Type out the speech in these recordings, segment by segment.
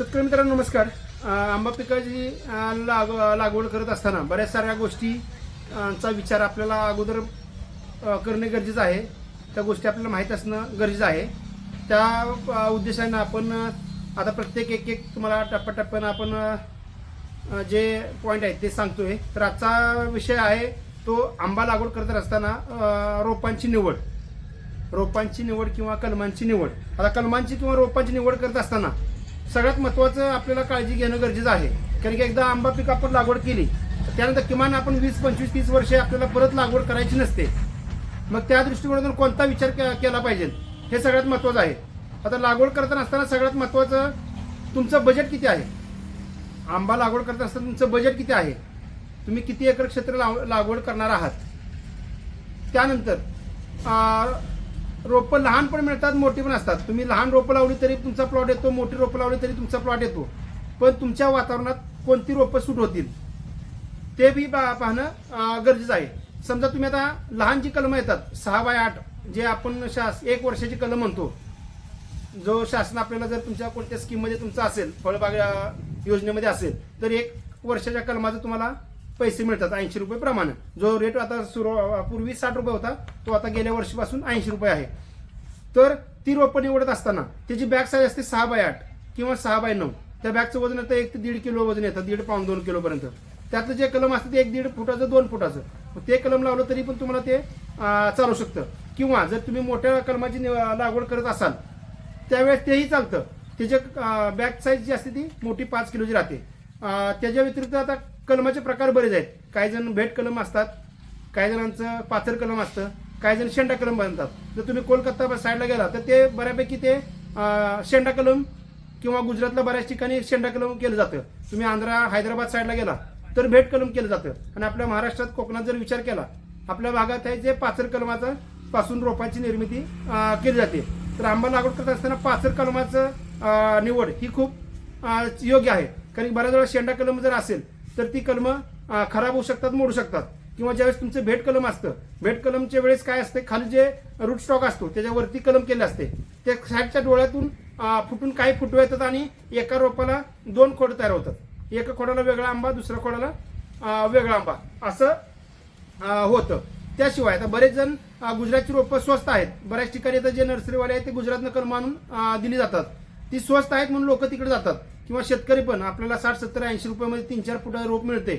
शेतकरी मित्रांनो नमस्कार. आंबा पिकाची लाग लागवड करत असताना बऱ्याच साऱ्या गोष्टीचा विचार आपल्याला अगोदर करणे गरजेचं आहे. त्या गोष्टी आपल्याला माहीत असणं गरजेचं आहे. त्या उद्देशाने उद्देशानं आपण आता प्रत्येक एक एक तुम्हाला टप्प्याटप्प्यानं आपण जे पॉईंट आहेत ते सांगतोय. तर आजचा विषय आहे तो आंबा लागवड करत असताना रोपांची निवड. रोपांची निवड किंवा कलमांची निवड. आता कलमांची किंवा रोपांची निवड करत असताना सगळ्यात महत्त्वाचं आपल्याला काळजी घेणं गरजेचं आहे. कारण की एकदा आंबा पीक आपण लागवड केली त्यानंतर किमान आपण वीस पंचवीस तीस वर्षे आपल्याला परत लागवड करायची नसते. मग त्या दृष्टिकोनातून कोणता विचार केला पाहिजे? हे सगळ्यात महत्त्वाचं आहे. आता लागवड करताना असताना सगळ्यात महत्त्वाचं तुमचं बजेट किती आहे? आंबा लागवड करत असताना तुमचं बजेट किती आहे? तुम्ही किती एकर क्षेत्र लाव- लागवड करणार आहात? त्यानंतर रोपं लहान पण मिळतात मोठी पण असतात. तुम्ही लहान रोपं लावली तरी तुमचा प्लॉट येतो मोठी रोपं लावली तरी तुमचा प्लॉट येतो. पण तुमच्या वातावरणात कोणती रोपं सूट होतील? ते बी पा- पाहणं गरजेचं आहे. समजा तुम्ही आता लहान जी कलमं येतात सहा बाय आठ जे आपण शास एक वर्षाची कलम म्हणतो. जो शासन आपल्याला जर तुमच्या कोणत्या स्कीममध्ये तुमचा असेल फळबाग योजनेमध्ये असेल तर एक वर्षाच्या कलमाचं तुम्हाला पैसे मिळतात ऐंशी रुपये प्रमाणे. जो रेट आता सुरू पूर्वी साठ रुपये होता तो आता गेल्या वर्षीपासून ऐंशी रुपये आहे. तर ती रोपं निवडत असताना त्याची बॅग साईज असते सहा बाय आठ किंवा सहा बाय नऊ. त्या बॅगचं वजन येतं एक ते दीड किलो वजन येतं दीड पाऊन दोन किलोपर्यंत त्यातलं जे कलम असतं ते एक दीड फुटाचं दोन फुटाचं. ते कलम लावलं तरी पण तुम्हाला ते चालू शकतं. किंवा जर तुम्ही मोठ्या कलमाची लागवड करत असाल त्यावेळेस तेही चालतं. त्याच्या बॅक साईज जी असते ती मोठी पाच किलोची राहते. त्याच्या व्यतिरिक्त आता कलमाचे प्रकार बरेच आहेत. काही जण भेट कलम असतात काही जणांचं पाथर कलम असतं काही जण शेंडा कलम बनतात. जर तुम्ही कोलकाता साईडला गेला तर ते बऱ्यापैकी ते शेंडा कलम किंवा गुजरातला बऱ्याच ठिकाणी शेंडा कलम केलं जातं. तुम्ही आंध्रा हैदराबाद साईडला गेला तर भेट कलम केलं जातं. आणि आपल्या महाराष्ट्रात कोकणात जर विचार केला आपल्या भागात आहे जे पाचर कलमाचा पासून रोपांची निर्मिती केली जाते. तर आंबा लागवड करत असताना पाचर कलमाचं निवड ही खूप योग्य आहे. कारण बऱ्याच वेळा शेंडा कलम जर असेल तर ती कलमं खराब होऊ शकतात मोडू शकतात. किंवा ज्यावेळेस तुमचं भेट कलम असतं भेट कलमच्या वेळेस काय असते खाली जे रूट स्टॉक असतो त्याच्यावरती कलम केले असते. ते साईडच्या डोळ्यातून फुटून काही फुटू येतात आणि एका रोपाला दोन खोड तयार होतात. एका खोडाला वेगळा आंबा दुसऱ्या खोडाला वेगळा आंबा. असं होतं. त्याशिवाय आता बरेच जण गुजरातची रोपं स्वस्त आहेत. बऱ्याच ठिकाणी आता जे नर्सरीवाले आहेत ते गुजरातनं कलम आणून दिली जातात. ती स्वस्त आहेत म्हणून लोक तिकडे जातात. किंवा शेतकरी पण आपल्याला साठ सत्तर ऐंशी रुपयामध्ये तीन चार फुटा रोप मिळते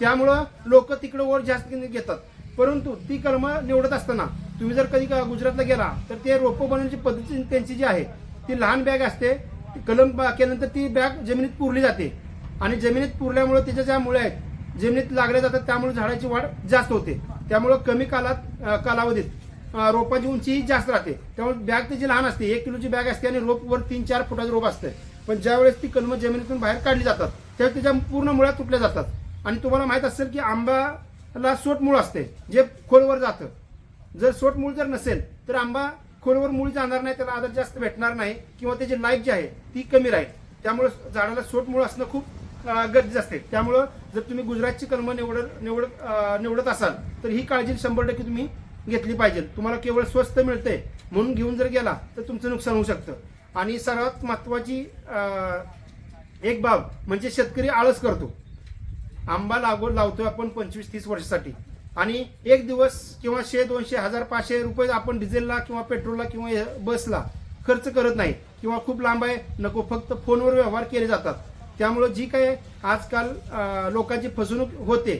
त्यामुळं लोक तिकडे ओढ जास्त घेतात. परंतु ती कलम निवडत असताना तुम्ही जर कधी का गुजरातला गेला तर ते रोपं बनवण्याची पद्धती त्यांची जी आहे ती लहान बॅग असते. कलम केल्यानंतर ती बॅग जमिनीत पुरली जाते. आणि जमिनीत पुरल्यामुळे त्याच्या ज्या मुळे आहेत जमिनीत लागल्या जातात त्यामुळे झाडाची वाढ जास्त होते. त्यामुळं कमी कालात कालावधीत रोपाची उंचीही जास्त राहते. त्यामुळे बॅग त्याची लहान असते. एक किलोची बॅग असते आणि रोप वर तीन चार फुटाचं रोप असते पण ज्यावेळेस ती कलमं जमिनीतून बाहेर काढली जातात त्यावेळेस त्याच्या पूर्ण मुळ्या तुटल्या जातात. आणि तुम्हाला माहीत असेल की आंब्याला सोट मूळ असते जे खोलवर जातं. जर सोट मूळ जर नसेल तर आंबा खोलवर मूळ जाणार नाही त्याला आधार जास्त भेटणार नाही किंवा त्याची लाईफ जी आहे ती कमी राहील. त्यामुळे झाडाला सोट मूळ असणं खूप गरजेचं असते. त्यामुळं जर तुम्ही गुजरातची कलम निवड निवड निवडत असाल तर ही काळजी शंभर टक्के तुम्ही घेतली पाहिजे. तुम्हाला केवळ स्वस्त मिळते म्हणून घेऊन जर गेला तर तुमचं नुकसान होऊ शकतं. आणि सर्वात महत्वाची एक बाब म्हणजे शेतकरी आळस करतो. आंबा लागवड लावतोय आपण पंचवीस तीस वर्षासाठी. आणि एक दिवस किंवा शे दोनशे हजार पाचशे रुपये आपण डिझेलला किंवा पेट्रोलला किंवा बसला खर्च करत नाही किंवा खूप लांब आहे नको फक्त फोनवर व्यवहार केले जातात. त्यामुळं जी काय आजकाल लोकांची फसवणूक होते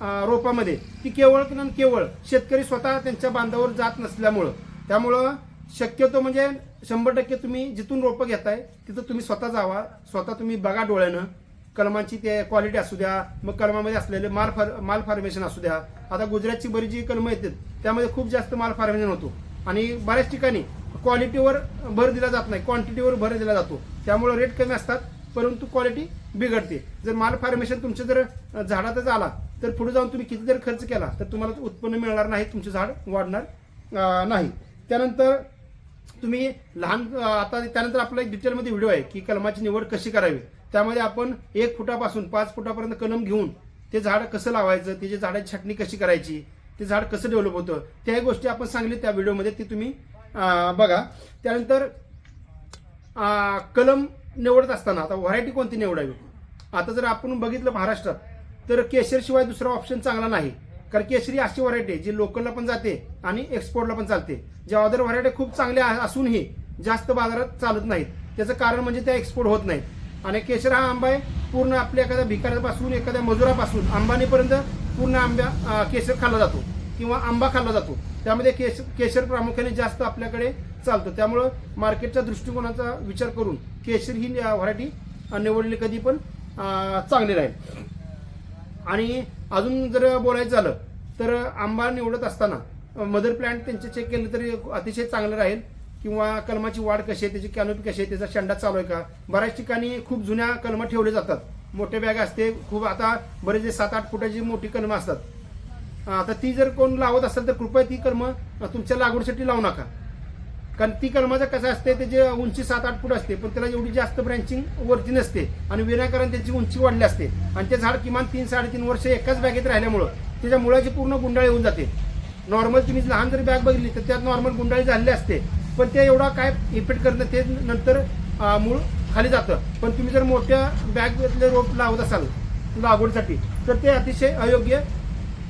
रोपामध्ये ती केवळ केवळ शेतकरी स्वतः त्यांच्या बांधावर जात नसल्यामुळं. त्यामुळं शक्यतो म्हणजे शंभर टक्के तुम्ही जिथून रोपं घेताय तिथं तुम्ही स्वतः जावा स्वतः तुम्ही बघा डोळ्यानं. कलमांची ते क्वालिटी असू द्या मग कलमामध्ये असलेले माल फार माल फार्मेशन असू द्या. आता गुजरातची बरी जी कलमं येतात त्यामध्ये खूप जास्त माल फार्मेशन होतो. आणि बऱ्याच ठिकाणी क्वालिटीवर भर दिला जात नाही क्वांटिटीवर भर दिला जातो. त्यामुळे रेट कमी असतात परंतु क्वालिटी बिघडते. जर माल फार्मेशन तुमचं जर झाडातच आला तर पुढे जाऊन तुम्ही किती जर खर्च केला तर तुम्हाला उत्पन्न मिळणार नाही तुमचं झाड वाढणार नाही. त्यानंतर तुम्ही लहान आता त्यानंतर आपला एक डिटेलमध्ये व्हिडिओ आहे की कलमाची निवड कशी करावी. त्यामध्ये आपण एक फुटापासून पाच फुटापर्यंत कलम घेऊन ते झाड कसं लावायचं त्याची झाडाची छाटणी कशी करायची ते झाड कसं डेव्हलप होतं त्याही गोष्टी आपण सांगली त्या व्हिडिओमध्ये ते तुम्ही बघा. त्यानंतर कलम निवडत असताना आता व्हरायटी कोणती निवडावी? आता जर आपण बघितलं महाराष्ट्रात तर केशरशिवाय दुसरा ऑप्शन चांगला नाही. कारण केशरी अशी व्हरायटी आहे जी लोकलला पण जाते आणि एक्सपोर्टला पण चालते. ज्या अदर व्हरायटी खूप चांगल्या असूनही जास्त बाजारात चालत नाहीत. त्याचं कारण म्हणजे त्या एक्सपोर्ट होत नाहीत. आणि केशर हा आंबा आहे पूर्ण आपल्या एखाद्या भिकाऱ्यापासून एखाद्या मजुरापासून अंबानीपर्यंत पूर्ण आंब्या केशर खाल्ला जातो किंवा आंबा खाल्ला जातो. त्यामध्ये केश केशर प्रामुख्याने जास्त आपल्याकडे चालतं. त्यामुळं मार्केटच्या दृष्टिकोनाचा विचार करून केशर ही व्हरायटी निवडली कधी पण चांगली राहील. आणि अजून जर बोलायचं झालं तर आंबा निवडत असताना मदर प्लॅन्ट त्यांचे चेक केलं तरी अतिशय चांगलं राहील. किंवा कलमाची वाढ कशी आहे त्याची कॅनोपी कशी आहे त्याचा शेंडा चालू आहे का? बऱ्याच ठिकाणी खूप जुन्या कलमं ठेवले जातात. मोठे बॅग असते खूप आता बरेच जे सात आठ फुटाची मोठी कलमं असतात. आता ती जर कोण लावत असेल तर कृपया ती कलमं तुमच्या लागवडीसाठी लावू नका. कारण ती कलमाचं कसं असते त्याची उंची सात आठ फूट असते पण त्याला एवढी जास्त ब्रँचिंग वरती नसते. आणि विनाकारण त्याची उंची वाढली असते. आणि ते झाड किमान तीन साडेतीन वर्ष एकाच बॅगेत राहिल्यामुळं त्याच्या मुळाची पूर्ण गुंडाळी होऊन जाते. नॉर्मल तुम्ही लहान जरी बॅग बघितली तर त्यात नॉर्मल गुंडाळी झालेली असते. पण ते एवढा काय इफेक्ट करणं ते नंतर मूळ खाली जातं. पण तुम्ही जर मोठ्या बॅगमधले रोप लावत असाल लागवडीसाठी तर ते अतिशय अयोग्य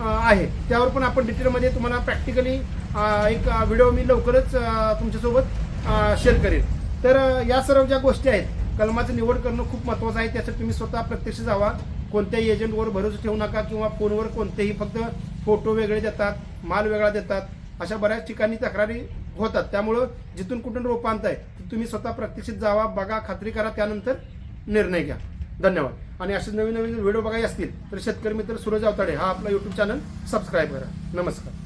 आहे. त्यावर पण आपण डिटेलमध्ये तुम्हाला प्रॅक्टिकली एक व्हिडिओ मी लवकरच तुमच्यासोबत शेअर करेन तर या सर्व ज्या गोष्टी आहेत कलमाचं निवड करणं खूप महत्त्वाचं आहे. त्यासाठी तुम्ही स्वतः प्रत्यक्ष जावा. कोणत्याही एजंटवर भरोसा ठेवू नका किंवा फोनवर कोणतेही फक्त फोटो वेगळे देतात माल वेगळा देतात. अशा बऱ्याच ठिकाणी तक्रारी होतात. त्यामुळं जिथून कुठून रोपांत आहे तुम्ही स्वतः प्रत्यक्षित जावा बघा खात्री करा त्यानंतर निर्णय घ्या. धन्यवाद. आणि असे नवीन नवीन व्हिडिओ बघायचे असतील तर शेतकरी मित्र सूरज अवताडे हा आपला यूट्यूब चॅनल सबस्क्राईब करा. नमस्कार.